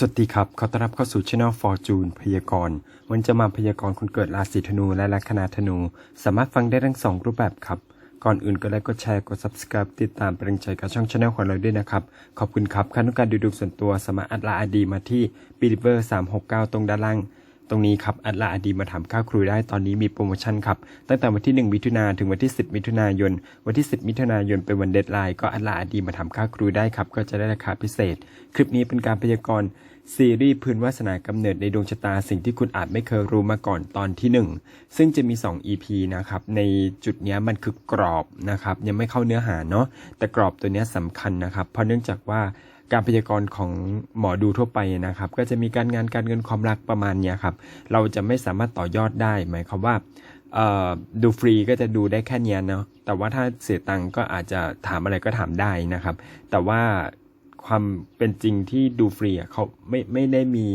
สวัสดีครับ ขอต้อนรับเข้าสู่ช่อง Fortune พยากรณ์ วันจะมาพยากรณ์คนเกิดราศีธนูและลัคนาธนู สามารถฟังได้ทั้งสองรูปแบบครับ ก่อนอื่นก็ไลค์กดแชร์กด subscribe ติดตามเป็นกำลังใจกับช่องช่องของเราด้วยนะครับ ขอบคุณครับใครต้องการดูดวงส่วนตัวสามารถอัดลาอดีมาที่ believer 369 ตรงด้านล่าง ตรงนี้ครับอัดลาอดีมาถามค่าครูได้ตอนนี้มีโปรโมชั่นครับ ตั้งแต่วันที่ 1 มิถุนาถึงวันที่ 10 มิถุนายน วันที่ 10 มิถุนายนเป็นวันเดทไลน์ก็อัดลาอดีมาถามค่าครูได้ครับ ก็จะได้ราคาพิเศษ คลิปนี้เป็นการพยากรณ์ซีรีส์พื้นวาสนากำเนิดในดวงชะตาสิ่งที่คุณอาจไม่เคยรู้มาก่อนตอนที่ 1 ซึ่งจะมี 2 EP นะครับ ในจุดนี้มันคือกรอบนะครับ ยังไม่เข้าเนื้อหาเนาะแต่กรอบตัวนี้สำคัญนะครับ เพราะเนื่องจากว่า การพยากรณ์ของหมอดูทั่วไปนะครับ ก็จะมีการงานการเงินความรักประมาณนี้ครับ เราจะไม่สามารถต่อยอดได้ หมายความว่าดูฟรีก็จะดูได้แค่นี้เนาะแต่ว่าถ้าเสียตังก็อาจจะถามอะไรก็ถามได้นะครับ แต่ว่าความเป็นจริงที่ดูฟรีเขาไม่ไม่ได้มี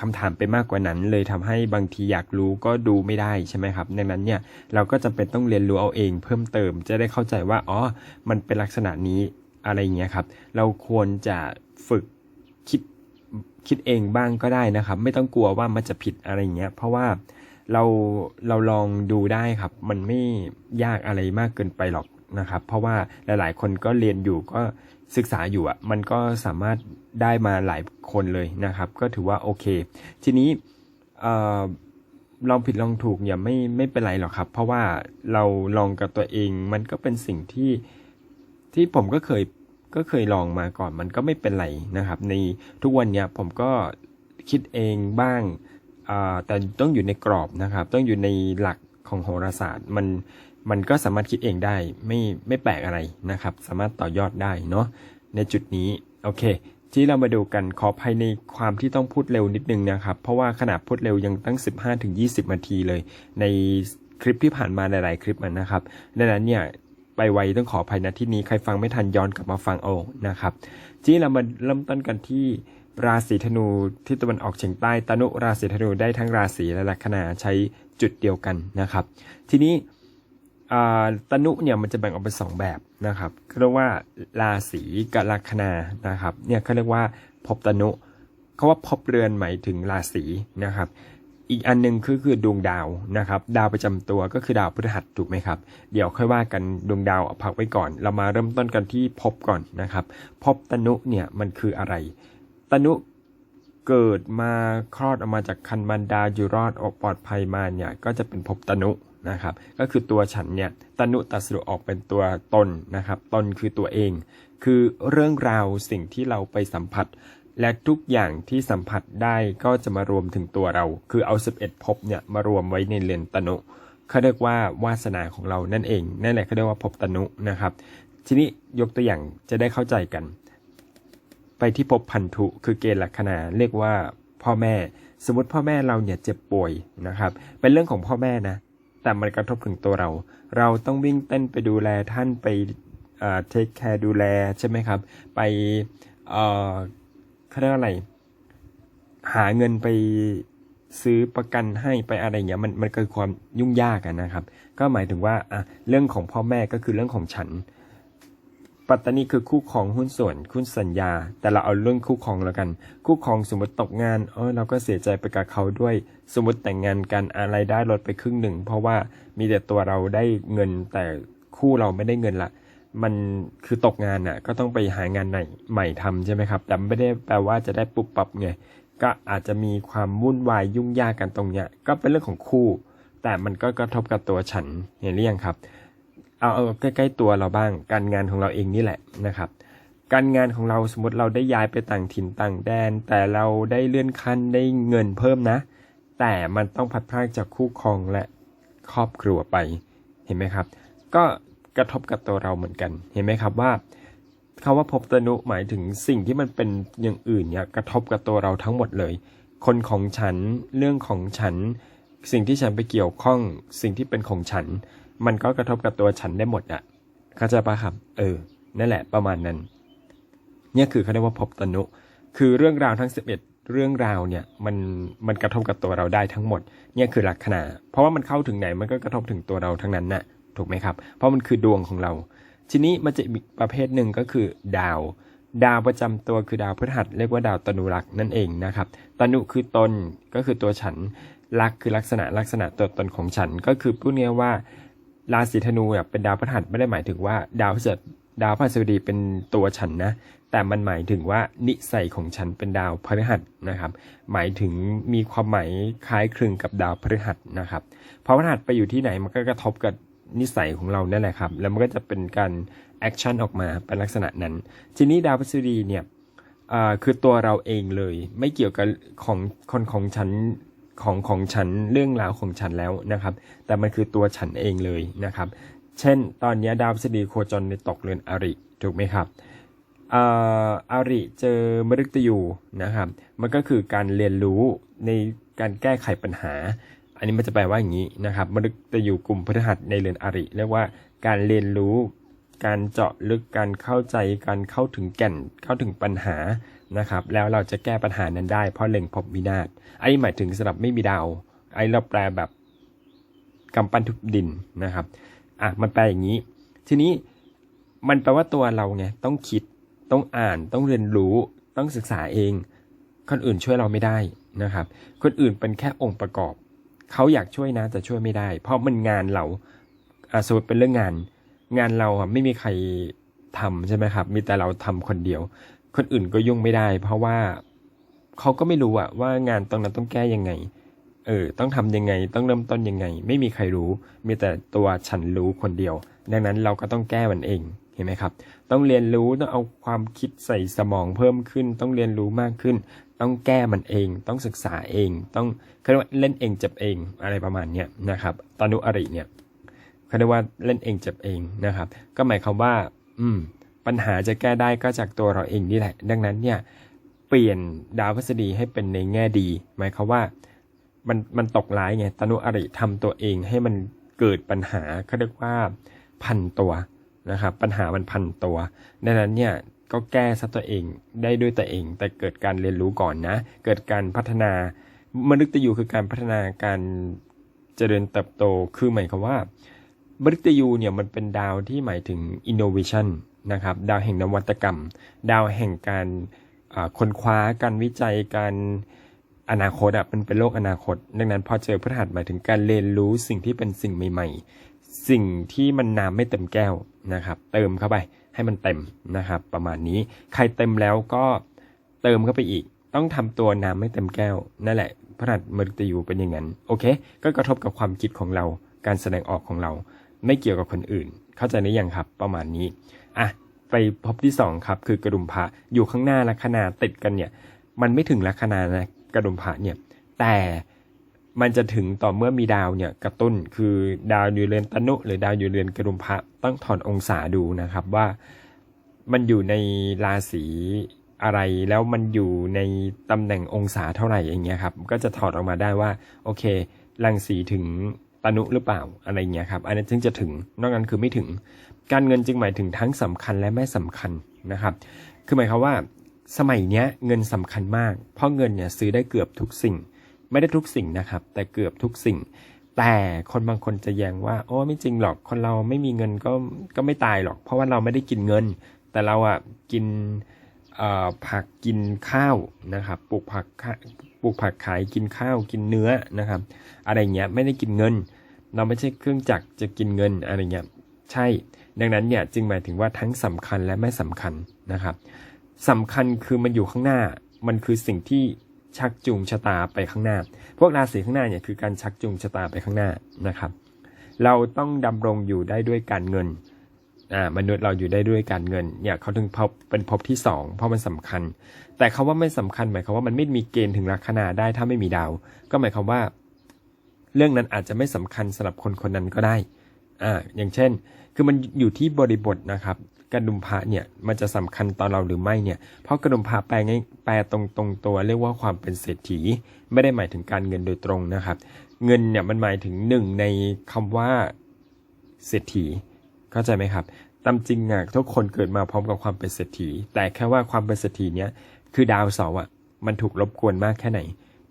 คำถามไปมากกว่านั้น เลยทำให้บางทีอยากรู้ก็ดูไม่ได้ใช่ไหมครับดังนั้นเนี่ยเราก็จำเป็นต้องเรียนรู้เอาเองเพิ่มเติมจะได้เข้าใจว่าอ๋อมันเป็นลักษณะนี้ อะไรอย่างเงี้ยครับ เราควรจะฝึกคิดคิดเองบ้างก็ได้นะครับ ไม่ต้องกลัวว่ามันจะผิดอะไรอย่างเงี้ยเพราะว่าเราเราลองดูได้ครับ มันไม่ยากอะไรมากเกินไปหรอกนะครับ เพราะว่าหลาย ๆ คนก็เรียนอยู่ก็ศึกษาอยู่อะ มันก็สามารถได้มาหลายคนเลยนะครับ ก็ถือว่าโอเค ทีนี้ลองผิดลองถูกเนี่ยไม่ไม่เป็นไรหรอกครับ เพราะว่าเราลองกับตัวเองมันก็เป็นสิ่งที่ ที่ผมก็เคยก็เคยลองมาก่อนมันก็ไม่เป็นไรนะครับ ในทุกวันเนี้ยผมก็คิดเองบ้างแต่ต้องอยู่ในกรอบนะครับ ต้องอยู่ในหลักของโหราศาสตร์มันมันก็สามารถคิดเองได้ไม่ไม่แปลกอะไรนะครับ สามารถต่อยอดได้เนาะในจุดนี้โอเค ที่เรามาดูกันขอภายในความที่ต้องพูดเร็วนิดนึงนะครับ เพราะว่าขนาดพูดเร็วยังตั้ง 15-20นาทีเลย ในคลิปที่ผ่านมาหลาย ๆ คลิปมันนะครับดังนั้นเนี่ย ไปไวต้องขออภัยนะที่นี้ใครฟังไม่ทันย้อนกลับมาฟังเอานะครับที่เรามาเริ่มต้นกันที่ราศีธนูที่ตะวันออกเฉียงใต้ตนุราศีธนูได้ทั้งราศีและลัคนาใช้จุดเดียวกันนะครับ ทีนี้ตนุเนี่ยมันจะแบ่งออกเป็นสองแบบนะครับเขาเรียกว่าราศีกับลัคนานะครับเนี่ยเขาเรียกว่าภพตนุเขาว่าภพเรือนหมายถึงราศีนะครับ อีกอันหนึ่งคือคือดวงดาวนะครับ ดาวประจำตัวก็คือดาวพฤหัสถูกไหมครับ เดี๋ยวค่อยว่ากันดวงดาวพักไว้ก่อน เรามาเริ่มต้นกันที่ภพก่อนนะครับภพตนุเนี่ยมันคืออะไรตนุเกิดมาคลอดออกมาจากคันมันดาอยู่รอดออกปลอดภัยมาเนี่ยก็จะเป็นภพตนุนะครับก็คือตัวฉันเนี่ยตนุตัดสรุออกเป็นตัวตนนะครับตนคือตัวเอง คือเรื่องราวสิ่งที่เราไปสัมผัส และทุกอย่างที่สัมผัสได้ก็จะมารวมถึงตัวเรา คือเอา 11ภพเนี่ยมารวมไว้ในเรือนตนุเขาเรียกว่าวาสนาของเรานั่นเองนั่นแหละเขาเรียกว่าภพตนุนะครับ ทีนี้ยกตัวอย่างจะได้เข้าใจกัน ไปที่ภพพันธุคือเกณฑ์ลัคนาเรียกว่าพ่อแม่ สมมติพ่อแม่เราเนี่ยเจ็บป่วยนะครับ เป็นเรื่องของพ่อแม่นะ แต่มันกระทบถึงตัวเรา เราต้องวิ่งเต้นไปดูแลท่านไปเทคแคร์ดูแลใช่ไหมครับ ไปเอ่อ เขาเรียกอะไร หาเงินไปซื้อประกันให้ไปอะไรอย่างเงี้ยมันมันเกิดความยุ่งยากนะครับ ก็หมายถึงว่าอะเรื่องของพ่อแม่ก็คือเรื่องของฉัน ปัตตานีคือคู่ครองหุ้นส่วนคู่สัญญา แต่เราเอาเรื่องคู่ครองแล้วกัน คู่ครองสมมติตกงานเออเราก็เสียใจไปกับเขาด้วย สมมติแต่งงานกันอะไรได้ลดไปครึ่งหนึ่ง เพราะว่ามีแต่ตัวเราได้เงินแต่คู่เราไม่ได้เงินละ มันคือตกงานน่ะ ก็ต้องไปหางานใหม่ใหม่ทำใช่ไหมครับ แต่ไม่ได้แปลว่าจะได้ปุบปับไงก็อาจจะมีความวุ่นวายยุ่งยากกันตรงเนี้ย ก็เป็นเรื่องของคู่ แต่มันก็กระทบกับตัวฉันเห็นหรือยังครับเอาเอาใกล้ๆตัวเราบ้าง การงานของเราเองนี่แหละนะครับ การงานของเราสมมติเราได้ย้ายไปต่างถิ่นต่างแดน แต่เราได้เลื่อนขั้นได้เงินเพิ่มนะ แต่มันต้องพัดพรากจากคู่ครองและครอบครัวไปเห็นไหมครับ ก็ กระทบกับตัวเราเหมือนกัน เห็นไหมครับว่าคาว่าภพตนุหมายถึงสิ่งที่มันเป็นอย่างอื่นเนี่ยกระทบกับตัวเราทั้งหมดเลย คนของฉันเรื่องของฉัน สิ่งที่ฉันไปเกี่ยวข้อง สิ่งที่เป็นของฉัน มันก็กระทบกับตัวฉันได้หมดอะเข้าใจปะครับเออนั่นแหละประมาณนั้นเนี่ยคือเขาเรียกว่าภพตนุ คือเรื่องราวทั้ง 11 เรื่องราวเนี่ยมันมันกระทบกับตัวเราได้ทั้งหมดเนี่ยคือลักษณะเพราะว่ามันเข้าถึงไหนมันก็กระทบถึงตัวเราทั้งนั้นน่ะ ถูกไหมครับ เพราะมันคือดวงของเรา ทีนี้มันจะอีกประเภทหนึ่งก็คือดาว ดาวประจำตัวคือดาวพฤหัสเรียกว่าดาวตนุรักษ์นั่นเองนะครับ ตนุคือตนก็คือตัวฉันรักคือลักษณะลักษณะตัวตนของฉันก็คือพูดง่ายว่าราศีธนูเนี่ยเป็นดาวพฤหัสไม่ได้หมายถึงว่า ดาวพฤหัสดาวพฤหัสบดีเป็นตัวฉันนะ แต่มันหมายถึงว่านิสัยของฉันเป็นดาวพฤหัสนะครับ หมายถึงมีความหมายคล้ายคลึงกับดาวพฤหัสนะครับพอพฤหัสไปอยู่ที่ไหนมันก็กระทบกับ นิสัยของเรานั่นแหละครับ แล้วมันก็จะเป็นการแอคชั่นออกมาเป็นลักษณะนั้น ทีนี้ดาวพฤหัสบดีเนี่ยคือตัวเราเองเลย ไม่เกี่ยวกับของคนของฉันของของฉันเรื่องราวของฉันแล้วนะครับ แต่มันคือตัวฉันเองเลยนะครับ เช่น ตอนนี้ดาวพฤหัสบดีโคจรในตกเรือนอริถูกไหมครับอาริเจอมฤตยูนะครับ มันก็คือการเรียนรู้ในการแก้ไขปัญหา นนี้มันจะแปลว่าอย่างนี้นะครับมฤตยูกลุ่มพฤหัสในเรือนอริ เรียกว่าการเรียนรู้ การเจาะลึกการเข้าใจการเข้าถึงแก่นเข้าถึงปัญหานะครับ แล้วเราจะแก้ปัญหานั้นได้เพราะเล็งพบวินาศอันนี้หมายถึงสำหรับไม่มีดาวไอ้เราแปลแบบกำปั้นทุบดินนะครับอะมันแปลอย่างนี้ ทีนี้มันแปลว่าตัวเราไงต้องคิดต้องอ่านต้องเรียนรู้ต้องศึกษาเอง คนอื่นช่วยเราไม่ได้นะครับ คนอื่นเป็นแค่องค์ประกอบ เขาอยากช่วยนะแต่ช่วยไม่ได้ เพราะมันงานเราอะสมมติเป็นเรื่องงาน งานเราอะไม่มีใครทำใช่ไหมครับ มีแต่เราทำคนเดียว คนอื่นก็ยุ่งไม่ได้ เพราะว่าเขาก็ไม่รู้อะว่างานตรงนั้นต้องแก้ยังไง เออ ต้องทำยังไง ต้องเริ่มต้นยังไง ไม่มีใครรู้ มีแต่ตัวฉันรู้คนเดียว ดังนั้นเราก็ต้องแก้มันเอง เห็นไหมครับ ต้องเรียนรู้ ต้องเอาความคิดใส่สมองเพิ่มขึ้น ต้องเรียนรู้มากขึ้น ต้องแก้มันเอง ต้องศึกษาเอง ต้องเขาเรียกว่าเล่นเองเจ็บเองอะไรประมาณเนี้ยนะครับตานุอริเนี่ยเขาเรียกว่าเล่นเองเจ็บเองนะครับ ก็หมายความว่า อืม ปัญหาจะแก้ได้ก็จากตัวเราเองนี่แหละ ดังนั้นเนี่ยเปลี่ยนดาวพฤษฎีให้เป็นในแง่ดี หมายความว่ามันมันตกร้ายไงตนุอริทำตัวเองให้มันเกิดปัญหาเขาเรียกว่าพันตัวนะครับปัญหามันพันตัว ดังนั้นเนี่ย ก็แก้ซะตัวเองได้ด้วยตัวเอง แต่เกิดการเรียนรู้ก่อนนะ เกิดการพัฒนามนุษย์ยูคือการพัฒนาการเจริญเติบโตคือหมายความว่ามฤตยูเนี่ยมันเป็นดาวที่หมายถึง innovation นะครับดาวแห่งนวัตกรรม ดาวแห่งการค้นคว้าการวิจัยการอนาคตอะมันเป็นโลกอนาคต ดังนั้นพอเจอพฤหัสหมายถึงการเรียนรู้สิ่งที่เป็นสิ่งใหม่ ๆ สิ่งที่มันน้ำไม่เต็มแก้วนะครับ เติมเข้าไป ให้มันเต็มนะครับ ประมาณนี้ใครเต็มแล้วก็เติมเข้าไปอีก ต้องทำตัวน้ำไม่เต็มแก้ว นั่นแหละพฤหัสมฤตยูเป็นอย่างนั้นโอเค ก็กระทบกับความคิดของเรา การแสดงออกของเรา ไม่เกี่ยวกับคนอื่น เข้าใจหรือยังครับ ประมาณนี้อะไปพบที่สองครับ คือกระดุมพระอยู่ข้างหน้าลัคนาติดกันเนี่ย มันไม่ถึงลัคนานะกระดุมพระเนี่ยแต่ มันจะถึงต่อเมื่อมีดาวเนี่ยกระตุ้นคือดาวอยู่เรือนตนุ หรือดาวอยู่เรือนกระดุมพระต้องถอดองศาดูนะครับว่ามันอยู่ในราศีอะไรแล้วมันอยู่ในตำแหน่งองศาเท่าไหร่อย่างเงี้ยครับก็จะถอดออกมาได้ว่าโอเครังสีถึงตนุหรือเปล่าอะไรเงี้ยครับอันนั้นจึงจะถึงนอกนั้นคือไม่ถึง การเงินจึงหมายถึงทั้งสำคัญและไม่สำคัญนะครับ คือหมายความว่าสมัยเนี้ยเงินสำคัญมาก เพราะเงินเนี่ยซื้อได้เกือบทุกสิ่ง ไม่ได้ทุกสิ่งนะครับ แต่เกือบทุกสิ่ง แต่คนบางคนจะแย้งว่า โอ้ไม่จริงหรอก คนเราไม่มีเงินก็ก็ไม่ตายหรอก เพราะว่าเราไม่ได้กินเงิน แต่เราอะกินผักกินข้าวนะครับปลูกผักปลูกผักขายกินข้าวกินเนื้อนะครับ อะไรเงี้ยไม่ได้กินเงิน เราไม่ใช่เครื่องจักรจะกินเงินอะไรเงี้ยใช่ ดังนั้นเนี่ยจึงหมายถึงว่าทั้งสำคัญและไม่สำคัญนะครับสำคัญคือมันอยู่ข้างหน้ามันคือสิ่งที่ ชักจูงชะตาไปข้างหน้า พวกราศีข้างหน้าเนี่ยคือการชักจูงชะตาไปข้างหน้านะครับ เราต้องดำรงอยู่ได้ด้วยการเงินอ่ามนุษย์เราอยู่ได้ด้วยการเงินเนี่ยเขาถึงพบเป็นภพที่สองเพราะมันสำคัญ แต่คาว่าไม่สำคัญหมายความว่ามันไม่มีเกณฑ์ถึงลัคนาได้ถ้าไม่มีดาว ก็หมายความว่า เรื่องนั้นอาจจะไม่สำคัญสำหรับคนคนนั้นก็ได้อ่าอย่างเช่น คือมันอยู่ที่บริบทนะครับ กระดุมพระเนี่ยมันจะสำคัญต่อเราหรือไม่เนี่ย เพราะกระดุมพระแปลง่ายแปลตรงตรงตัวเรียกว่าความเป็นเศรษฐี ไม่ได้หมายถึงการเงินโดยตรงนะครับ เงินเนี่ยมันหมายถึงหนึ่งในคำว่าเศรษฐี เข้าใจไหมครับตามจริงอะทุกคนเกิดมาพร้อมกับความเป็นเศรษฐี แต่แค่ว่าความเป็นเศรษฐีเนี่ยคือดาวเสาร์อะมันถูกรบกวนมากแค่ไหน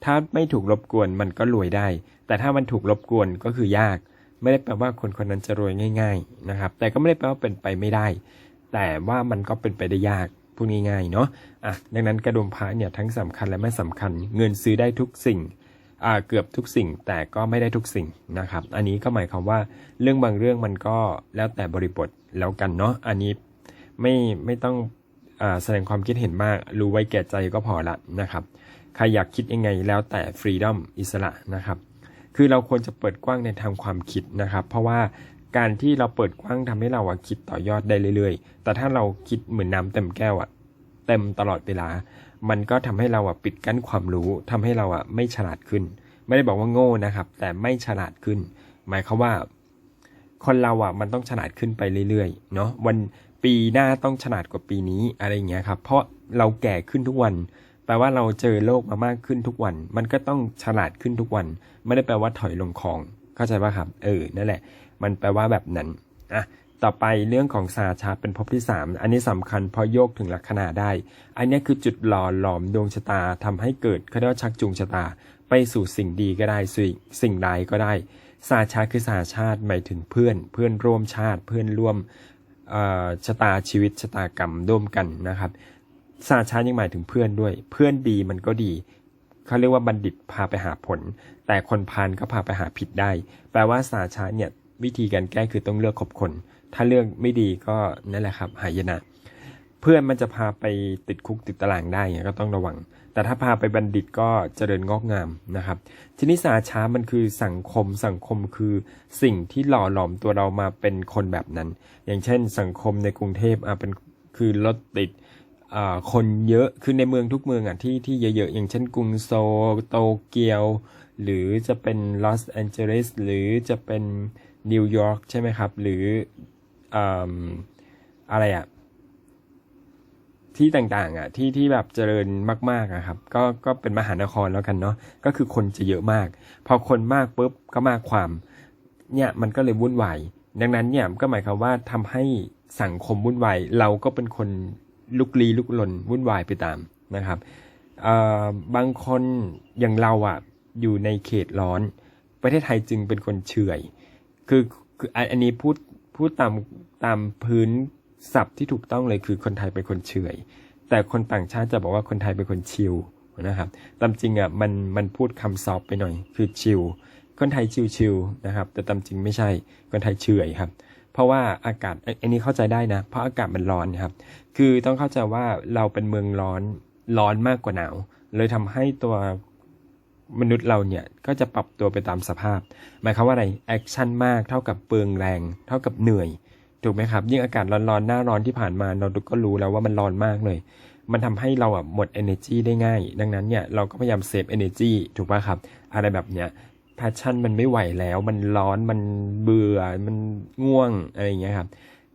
ถ้าไม่ถูกรบกวนมันก็รวยได้ แต่ถ้ามันถูกรบกวนก็คือยาก ไม่ได้แปลว่าคนคนนั้นจะรวยง่าย ๆนะครับ แต่ก็ไม่ได้แปลว่าเป็นไปไม่ได้ แต่ว่ามันก็เป็นไปได้ยากพูดง่ายๆเนาะอะดังนั้นกระดุมพระเนี่ยทั้งสำคัญและไม่สำคัญ เงินซื้อได้ทุกสิ่งอ่าเกือบทุกสิ่งแต่ก็ไม่ได้ทุกสิ่งนะครับ อันนี้ก็หมายความว่าเรื่องบางเรื่องมันก็แล้วแต่บริบทแล้วกันเนาะอันนี้ไม่ไม่ต้องอาแสดงความคิดเห็นมาก รู้ไว้แก่ใจก็พอละนะครับใครอยากคิดยังไงแล้วแต่ฟรีดอมอิสระนะครับ คือเราควรจะเปิดกว้างในทางความคิดนะครับ เพราะว่า การที่เราเปิดกว้างทำให้เราอะคิดต่อยอดได้เรื่อยๆ แต่ถ้าเราคิดเหมือนน้ำเต็มแก้วอะเต็มตลอดเวลา มันก็ทำให้เราอะปิดกั้นความรู้ทำให้เราอะไม่ฉลาดขึ้น ไม่ได้บอกว่าโง่นะครับ แต่ไม่ฉลาดขึ้น หมายความว่า คนเราอะมันต้องฉลาดขึ้นไปเรื่อยๆ เนาะวันปีหน้าต้องฉลาดกว่าปีนี้อะไรอย่างเงี้ยครับ เพราะเราแก่ขึ้นทุกวันแปลว่าเราเจอโลกมามากขึ้นทุกวัน มันก็ต้องฉลาดขึ้นทุกวัน ไม่ได้แปลว่าถอยลงคลอง เข้าใจป่ะครับ เออ นั่นแหละ มันแปลว่าแบบนั้นอะต่อไปเรื่องของสาชาเป็นภพที่ 3 อันนี้สำคัญเพราะโยกถึงลัคนาได้ อันนี้คือจุดหล่อหลอมดวงชะตาทำให้เกิดเขาเรียกว่าชักจูงชะตา ไปสู่สิ่งดีก็ได้สิ่งสิ่งใดก็ได้ สาชาคือสาชาติหมายถึงเพื่อน เพื่อนร่วมชาติ เพื่อนร่วมชะตาชีวิตชะตากรรมร่วมกันนะครับ สาชาติยังหมายถึงเพื่อนด้วย เพื่อนดีมันก็ดีเขาเรียกว่าบัณฑิตพาไปหาผล แต่คนพาลก็พาไปหาผิดได้ แปลว่าสาชาเนี่ย วิธีการแก้คือต้องเลือกคบคน ถ้าเลือกไม่ดีก็นั่นแหละครับหายนะ เพื่อนมันจะพาไปติดคุกติดตารางได้เงี้ยก็ต้องระวัง แต่ถ้าพาไปบัณฑิตก็เจริญงอกงามนะครับ ทีนี้สาช้ามันคือสังคม สังคมคือสิ่งที่หล่อหลอมตัวเรามาเป็นคนแบบนั้น อย่างเช่น สังคมในกรุงเทพอะเป็นคือรถติดคนเยอะ คือในเมืองทุกเมืองอะที่ที่เยอะๆ อย่างเช่นกรุงโซลโตเกียว หรือจะเป็นลอสแอนเจลิส หรือจะเป็น นิวยอร์กใช่ไหมครับ หรืออะไรอะที่ต่างๆอะที่ที่แบบเจริญมากๆอะครับ ก็ก็เป็นมหานครแล้วกันเนาะก็คือคนจะเยอะมาก พอคนมากปุ๊บก็มากความ เนี่ยมันก็เลยวุ่นวายดังนั้นเนี่ยก็หมายความว่าทำให้สังคมวุ่นวายเราก็เป็นคนลุกลี้ลุกลนวุ่นวายไปตามนะครับบางคนอย่างเราอะอยู่ในเขตร้อน ประเทศไทยจึงเป็นคนเฉื่อย คือคืออันอันนี้พูดพูดตามตามพื้นศัพท์ที่ถูกต้องเลยคือคนไทยเป็นคนเฉยแต่คนต่างชาติจะบอกว่าคนไทยเป็นคนชิลนะครับ ตามจริงอะมันมันพูดคำซอฟไปหน่อย คือชิลคนไทยชิลๆนะครับ แต่ตามจริงไม่ใช่คนไทยเฉยครับ เพราะว่าอากาศอันอันนี้เข้าใจได้นะ เพราะอากาศมันร้อนครับ คือต้องเข้าใจว่าเราเป็นเมืองร้อนร้อนมากกว่าหนาว เลยทำให้ตัว มนุษย์เราเนี่ยก็จะปรับตัวไปตามสภาพ หมายความว่าอะไรแอคชั่นมากเท่ากับเปลืองแรง เท่ากับเหนื่อยถูกไหมครับ ยิ่งอากาศร้อนๆหน้าร้อนที่ผ่านมาเราก็รู้แล้วว่ามันร้อนมากเลย มันทำให้เราอะหมด energy ได้ง่าย ดังนั้นเนี่ยเราก็พยายามเซฟ energy ถูกป่ะครับ อะไรแบบเนี้ย passion มันไม่ไหวแล้ว มันร้อนมันเบื่อมันง่วงอะไรอย่างเงี้ยครับ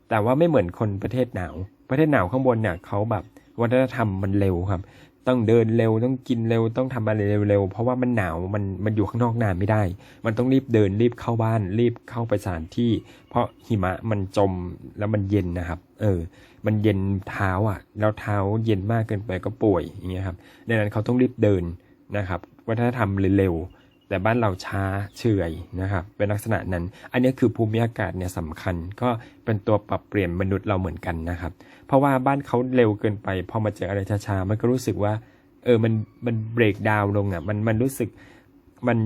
แต่ว่าไม่เหมือนคนประเทศหนาว ประเทศหนาวข้างบนเนี่ยเขาแบบ วัฒนธรรมมันเร็วครับ ต้องเดินเร็วต้องกินเร็วต้องทำอะไรเร็วๆเพราะว่ามันหนาวมันมันอยู่ข้างนอกนานไม่ได้ มันต้องรีบเดินรีบเข้าบ้าน รีบเข้าไปสถานที่ เพราะหิมะมันจมแล้วมันเย็นนะครับ เออ มันเย็นเท้าอะ แล้วเท้าเย็นมากเกินไปก็ป่วยอย่างเงี้ยครับดังนั้นเขาต้องรีบเดินนะครับ วัฒนธรรมเร็วๆ แต่บ้านเราช้าเฉื่อยนะครับเป็นลักษณะนั้น อันนี้คือภูมิอากาศเนี่ยสำคัญ ก็เป็นตัวปรับเปลี่ยนมนุษย์เราเหมือนกันนะครับ เพราะว่าบ้านเขาเร็วเกินไปพอมาเจออะไรช้าๆมันก็รู้สึกว่า เออมันมันเบรกดาวลงอะมันมันรู้สึกมัน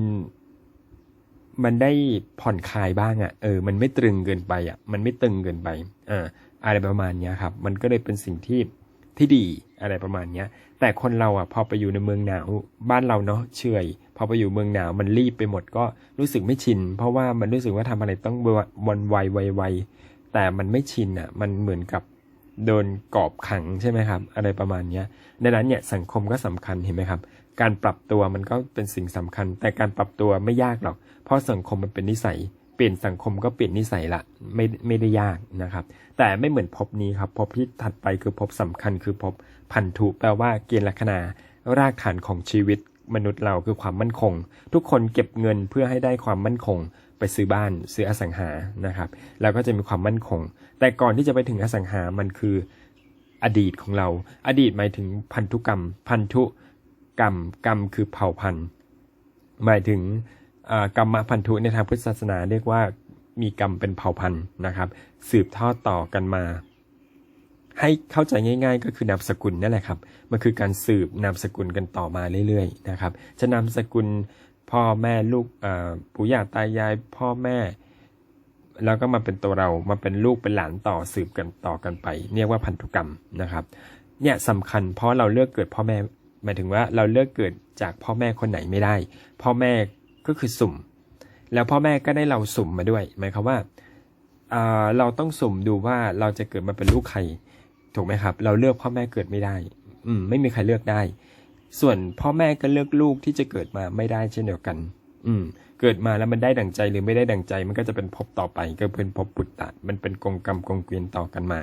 มันได้ผ่อนคลายบ้างอะเออมันไม่ตรึงเกินไปอะมันไม่ตึงเกินไปอ่าอะไรประมาณนี้ครับ มันก็เลยเป็นสิ่งที่ ที่ดีอะไรประมาณเนี้ย แต่คนเราอะพอไปอยู่ในเมืองหนาวบ้านเราเนาะเฉยพอไปอยู่เมืองหนาวมันรีบไปหมดก็รู้สึกไม่ชิน เพราะว่ามันรู้สึกว่าทำอะไรต้องวันไวไวไวแต่มันไม่ชินอะ มันเหมือนกับโดนกรอบขังใช่ไหมครับ อะไรประมาณเนี้ยดังนั้นเนี่ยสังคมก็สำคัญเห็นไหมครับ การปรับตัวมันก็เป็นสิ่งสำคัญ แต่การปรับตัวไม่ยากหรอก เพราะสังคมมันเป็นนิสัย เปลี่ยนสังคมก็เปลี่ยนนิสัยละไม่ไม่ได้ยากนะครับ แต่ไม่เหมือนภพนี้ครับภพที่ถัดไปคือภพสำคัญคือภพพันธุแปลว่าเกณฑ์ลัคนารากฐานของชีวิตมนุษย์เราคือความมั่นคง ทุกคนเก็บเงินเพื่อให้ได้ความมั่นคง ไปซื้อบ้านซื้ออสังหานะครับ แล้วก็จะมีความมั่นคง แต่ก่อนที่จะไปถึงอสังหามันคืออดีตของเรา อดีตหมายถึงพันธุกรรม พันธุกรรมกรรมคือเผ่าพันธุ์ หมายถึง กรรมพันธุในทางพุทธศาสนาเรียกว่ามีกรรมเป็นเผ่าพันธุ์นะครับ สืบทอดต่อกันมา ให้เข้าใจง่าย ๆ ก็คือนามสกุลนั่นแหละครับมันคือการสืบนามสกุลกันต่อมาเรื่อยๆนะครับ จะนามสกุลพ่อแม่ลูกปู่ย่าตายายพ่อแม่ แล้วก็มาเป็นตัวเรามาเป็นลูกเป็นหลานต่อสืบกันต่อกันไป เรียกว่าพันธุกรรมนะครับเนี่ยสำคัญเพราะเราเลือกเกิดพ่อแม่หมายถึงว่าเราเลือกเกิดจากพ่อแม่คนไหนไม่ได้ พ่อแม่ ก็คือสุ่ม แล้วพ่อแม่ก็ได้เราสุ่มมาด้วย หมายความว่าเราต้องสุ่มดูว่าเราจะเกิดมาเป็นลูกใคร ถูกไหมครับ เราเลือกพ่อแม่เกิดไม่ได้ อืม ไม่มีใครเลือกได้ ส่วนพ่อแม่ก็เลือกลูกที่จะเกิดมาไม่ได้เช่นเดียวกัน อืม เกิดมาแล้วมันได้ดั่งใจหรือไม่ได้ดั่งใจ มันก็จะเป็นภพต่อไป ก็เป็นภพปุตตะ มันเป็นกงกรรมกงเกวียนต่อกันมา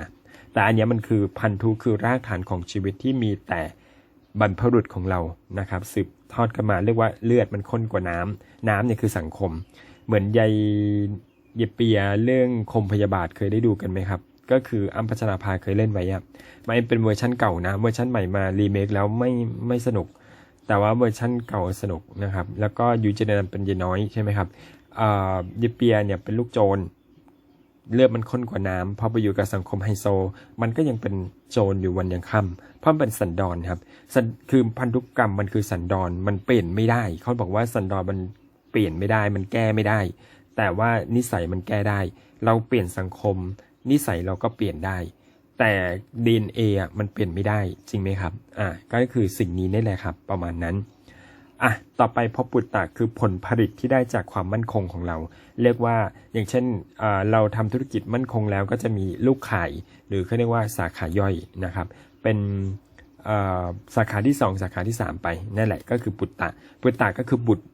แต่อันนี้มันคือพันธุคือรากฐานของชีวิตที่มีแต่บรรพบุรุษของเรานะครับ สืบ ทอดกันมาเรียกว่าเลือดมันข้นกว่าน้ำน้ำเนี่ยคือสังคม เหมือนยายเยเปียเรื่องคมพยาบาทเคยได้ดูกันไหมครับ ก็คืออัมพัชราภาเคยเล่นไว้อะมันเป็นเวอร์ชั่นเก่านะเวอร์ชั่นใหม่มารีเมคแล้วไม่ไม่สนุก แต่ว่าเวอร์ชั่นเก่าสนุกนะครับ แล้วก็ยูเจเนรันเป็นยายน้อยใช่ไหมครับอ่าเยเปียเนี่ยเป็นลูกโจร เลือดมันข้นกว่าน้ำพอไปอยู่กับสังคมไฮโซ มันก็ยังเป็นโจรอยู่วันยังค่ำเพราะมันเป็นสันดอนครับคือพันธุกรรมมันคือสันดอนมันเปลี่ยนไม่ได้ เขาบอกว่าสันดอนมันเปลี่ยนไม่ได้มันแก้ไม่ได้ แต่ว่านิสัยมันแก้ได้ เราเปลี่ยนสังคม นิสัยเราก็เปลี่ยนได้ แต่ DNA อะมันเปลี่ยนไม่ได้จริงไหมครับอ่าก็คือสิ่งนี้นี่แหละครับ ประมาณนั้น อะต่อไปพอปุตตะคือผลผลิตที่ได้จากความมั่นคงของเรา เรียกว่าอย่างเช่นเราทำธุรกิจมั่นคงแล้วก็จะมีลูกขายหรือเขาเรียกว่าสาขาย่อยนะครับ เป็นสาขาที่ 2 สาขาที่ 3 ไปนั่นแหละก็คือปุตตะปุตตะก็คือบุตร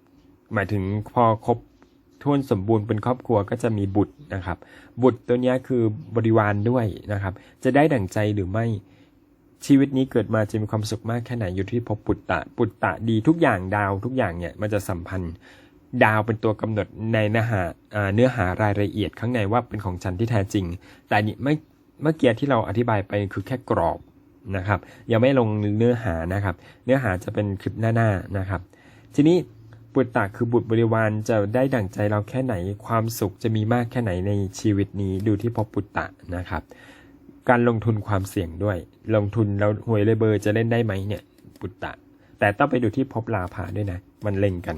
หมายถึงพอครบท้วนสมบูรณ์เป็นครอบครัวก็จะมีบุตรนะครับ บุตรตัวนี้คือบริวารด้วยนะครับ จะได้ดั่งใจหรือไม่ ชีวิตนี้เกิดมาจะมีความสุขมากแค่ไหนอยู่ที่ภพปุตตะ ปุตตะดีทุกอย่างดาวทุกอย่างเนี่ยมันจะสัมพันธ์ ดาวเป็นตัวกำหนดในเนื้อหาเนื้อหารายละเอียดข้างในว่าเป็นของฉันที่แท้จริง แต่นี่ไม่เมื่อกี้ที่เราอธิบายไปคือแค่กรอบนะครับ ยังไม่ลงเนื้อหานะครับ เนื้อหาจะเป็นคลิปหน้าๆนะครับ ทีนี้ปุตตะคือบุตรบริวารจะได้ดั่งใจเราแค่ไหนความสุขจะมีมากแค่ไหนในชีวิตนี้ดูที่พอปุตตะนะครับ การลงทุนความเสี่ยงด้วย ลงทุนแล้วหวยเลยเบอร์จะเล่นได้ไหมเนี่ยปุตตะ แต่ต้องไปดูที่พบลาภาด้วยนะ มันเล็งกัน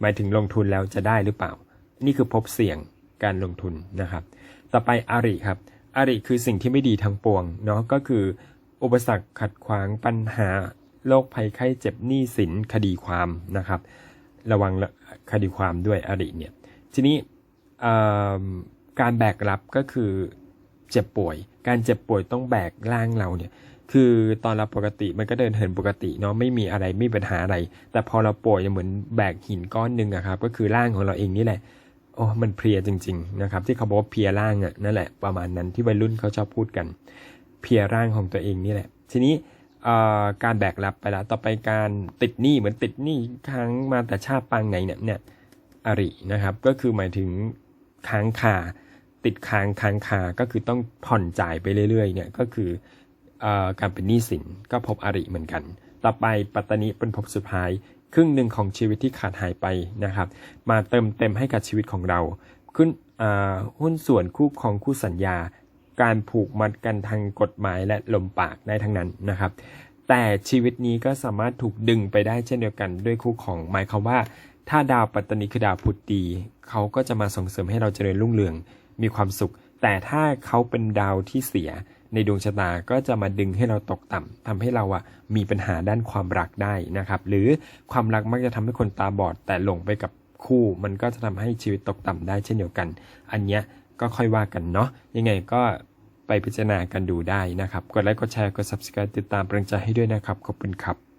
หมายถึงลงทุนแล้วจะได้หรือเปล่า นี่คือพบเสี่ยงการลงทุนนะครับ ต่อไปอาริครับ อาริคือสิ่งที่ไม่ดีทางปวงเนาะก็คือ อุปสรรคขัดขวางปัญหาโรคภัยไข้เจ็บหนี้สินคดีความนะครับ ระวังคดีความด้วยอริเนี่ยทีนี้การแบกรับก็คือ เจ็บป่วย การเจ็บป่วยต้องแบกร่างเราเนี่ยคือตอนเราปกติมันก็เดินเหินปกติเนาะไม่มีอะไรไม่มีปัญหาอะไร แต่พอเราป่วยเหมือนแบกหินก้อนหนึ่งอะครับก็คือร่างของเราเองนี่แหละโอ้มันเพลียจริงๆนะครับที่เขาบอกว่าเพลียร่างอะนั่นแหละประมาณนั้นที่วัยรุ่นเขาชอบพูดกันเพลียร่างของตัวเองนี่แหละ ทีนี้การแบกรับไปแล้วต่อไปการติดหนี้เหมือนติดหนี้ค้างมาแต่ชาติปางไหนเนี่ยเนี่ยอรินะครับก็คือหมายถึงค้างคา ติดค้างค้างคา ก็คือต้องผ่อนจ่ายไปเรื่อยๆ เนี่ยก็คืออการเป็นหนี้สินก็พบอริเหมือนกัน ต่อไปปัตตานีเป็นภพสุดท้าย ครึ่งหนึ่งของชีวิตที่ขาดหายไปนะครับ มาเติมเต็มให้กับชีวิตของเราขึ้นหุ้นส่วนคู่ของคู่สัญญา การผูกมัดกันทางกฎหมายและลมปากได้ทั้งนั้นนะครับ แต่ชีวิตนี้ก็สามารถถูกดึงไปได้เช่นเดียวกันด้วยคู่ของหมายความว่า ถ้าดาวปัตตานีคือดาวพุธดีเขาก็จะมาส่งเสริมให้เราเจริญรุ่งเรือง มีความสุข แต่ถ้าเขาเป็นดาวที่เสีย ในดวงชะตาก็จะมาดึงให้เราตกต่ำทำให้เราอะมีปัญหาด้านความรักได้นะครับ หรือความรักมักจะทำให้คนตาบอด แต่หลงไปกับคู่มันก็จะทำให้ชีวิตตกต่ำได้เช่นเดียวกัน อันเนี้ยก็ค่อยว่ากันเนาะยังไงก็ไปพิจารณากันดูได้นะครับ กดไลค์กดแชร์กด subscribe ติดตามป็นกำลังใจให้ด้วยนะครับ ขอบคุณครับ